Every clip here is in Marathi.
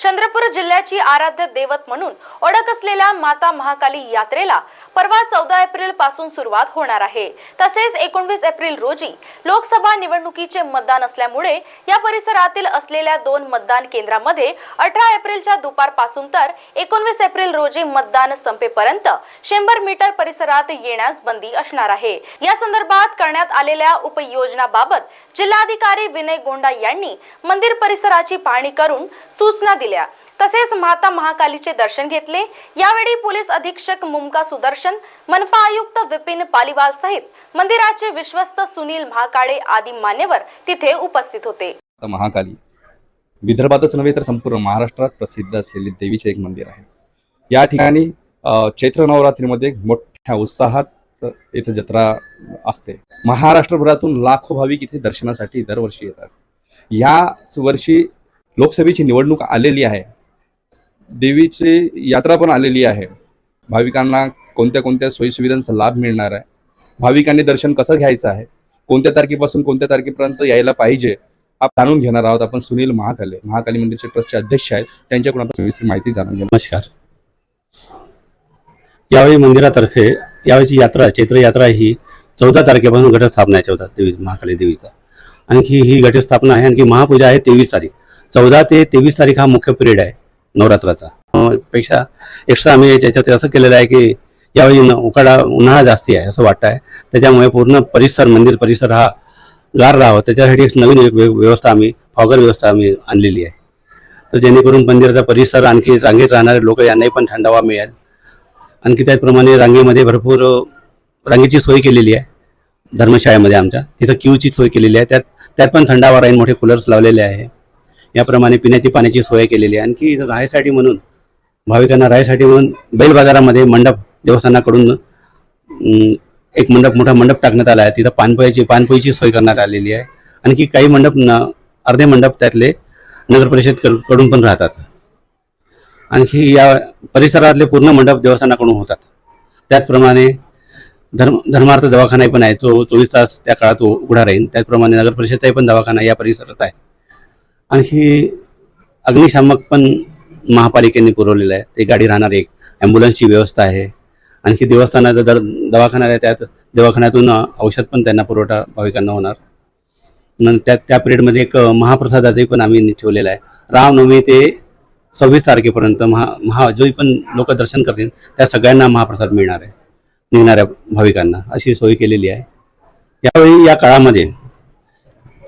चंद्रपूर जिल्ह्याची आराध्य दैवत म्हणून ओळख असलेल्या माता महाकाली यात्रेला परवा चौदा एप्रिलपासून सुरुवात होणार आहे. तसेच एकोणवीस एप्रिल रोजी लोकसभा निवडणुकीचे मतदान असल्यामुळे या परिसरातील असलेल्या दोन मतदान केंद्रामध्ये अठरा एप्रिलच्या दुपारपासून तर एकोणवीस एप्रिल रोजी मतदान संपेपर्यंत शंभर मीटर परिसरात येण्यास बंदी असणार आहे. या संदर्भात करण्यात आलेल्या उपयोजनाबाबत जिल्हाधिकारी विनय गोंडा यांनी मंदिर परिसराची पाहणी करून सूचना दिल्या. तसेच माता महाकालीचे दर्शन घेतले. यावेळी पोलीस अधीक्षक मुमका सुदर्शन मनपा आयुक्त विपिन पालिवाल सहित मंदिराचे विश्वस्त सुनील महाकाळे आदी मान्यवर तिथे उपस्थित होते. महाकाली विदर्भातच नव्हे तर संपूर्ण महाराष्ट्रात प्रसिद्ध असलेले देवीचे एक मंदिर आहे. या ठिकाणी चैत्र नवरात्रीमध्ये मोठ्या उत्साहात इथे जत्रा असते. महाराष्ट्रभरातून लाखो भाविक इथे दर्शनासाठी दरवर्षी येतात. याच वर्षी लोकसभेची निवडणूक आलेली आहे. देवीची यात्रा पण आलेली आहे. भाविकांना कोणत्या कोणत्या सोयीसुविधांचा लाभ मिळणार आहे? भाविकांनी दर्शन कसं घ्यायचं आहे? कोणत्या तारखेपासून कोणत्या तारखेपर्यंत यायला पाहिजे? आपण जाणून घेणार आहोत आपण सुनील महाकाले. महाकाली मंदिरचे ट्रस्टचे अध्यक्ष आहेत. त्यांच्याकडून आपण सविस्तर माहिती जाणून घेणार नमस्कार. यावेळी मंदिरातर्फे यावेळीची यात्रा चैत्र यात्रा ही चौदा तारखेपासून घटस्थापना आहे चौदा देवी महाकाली देवीचा. आणखी ही घटस्थापना आहे. आणखी महापूजा आहे तेवीस तारीख. चौदा ते तेवीस तारीख हा मुख्य पिरियड आहे. नवरात्राचा. पेक्षा एक्स्ट्रा आम्ही त्याच्यात असं केलेलं आहे की यावेळी न- उकाडा उन्हाळा जास्ती आहे असं वाटतं आहे त्याच्यामुळे पूर्ण परिसर मंदिर परिसर हा गार राहावं. त्याच्यासाठी एक नवीन एक व्यवस्था आम्ही फॉगर व्यवस्था आम्ही आणलेली आहे. तर जेणेकरून मंदिराचा परिसर आणखी रांगेत राहणारे लोक यांनाही पण थंडावा मिळेल. आणखी त्याचप्रमाणे रांगेमध्ये भरपूर रांगेची सोय केलेली आहे. धर्मशाळेमध्ये आमच्या. तिथं क्यूची सोय केलेली आहे. त्यात त्यात पण थंडावा राहील मोठे कूलर्स लावलेले आहे. याप्रमाणे पिण्याची पाण्याची सोय केलेली आहे. आणखी इथं राहायसाठी म्हणून भाविकांना राहायसाठी म्हणून बैल बाजारामध्ये मंडप देवस्थानाकडून एक मंडप मोठा मंडप टाकण्यात आला आहे. तिथं पानपोयाची पानपोईची सोय करण्यात आलेली आहे. आणखी काही मंडप न अर्धे मंडप त्यातले नगर परिषद कडून- पण राहतात. आणखी या परिसरातले पूर्ण मंडप देवस्थानाकडून होतात. त्याचप्रमाणे धर्म धर्मार्थ दवाखाना पण आहे. तो चोवीस तास त्या काळात उघडा राहील. त्याचप्रमाणे नगर परिषदचाही पण दवाखाना या परिसरात आहे. आणखी अग्निशामक पण महापालिकेने पुरवलेलं आहे. ते गाडी राहणार एक. ॲम्ब्युलन्सची व्यवस्था आहे. आणखी देवस्थानाचा दर दवाखाना आहे त्यात दवाखान्यातून औषध पण त्यांना पुरवठा भाविकांना होणार. नंतर त्या त्या पिरियडमध्ये एक महाप्रसादाचंही पण आम्ही ठेवलेलं आहे. रामनवमी ते सव्वीस तारखेपर्यंत महा महा जो पण लोक दर्शन करतील त्या सगळ्यांना महाप्रसाद मिळणार आहे. निघणाऱ्या भाविकांना. अशी सोय केलेली आहे. यावेळी या काळामध्ये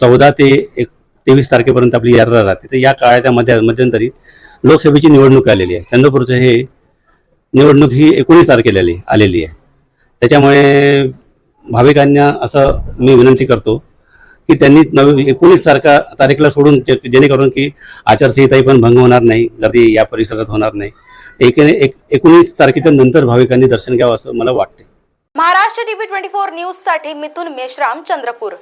चौदा ते एक तेवीस तारखेपर्यंत आपली यात्रा राहते. तर या काळाच्या मध्य मध्यंतरी लोकसभेची निवडणूक आलेली आहे. चंद्रपूरचं हे निवडणूक ही एकोणीस तारखेला आलेली आहे. त्याच्यामुळे भाविकांना असं मी विनंती करतो की त्यांनी नवी एकोणीस तारखा तारखेला सोडून जेणेकरून की आचारसंहिताही पण भंग होणार नाही गर्दी या परिसरात होणार नाही. एक एक एकोणीस तारखेच्या नंतर भाविकांनी दर्शन घ्यावं असं मला वाटते महाराष्ट्र टीव्ही ट्वेंटी फोर न्यूजसाठी मिथुन मेश्राम चंद्रपूर.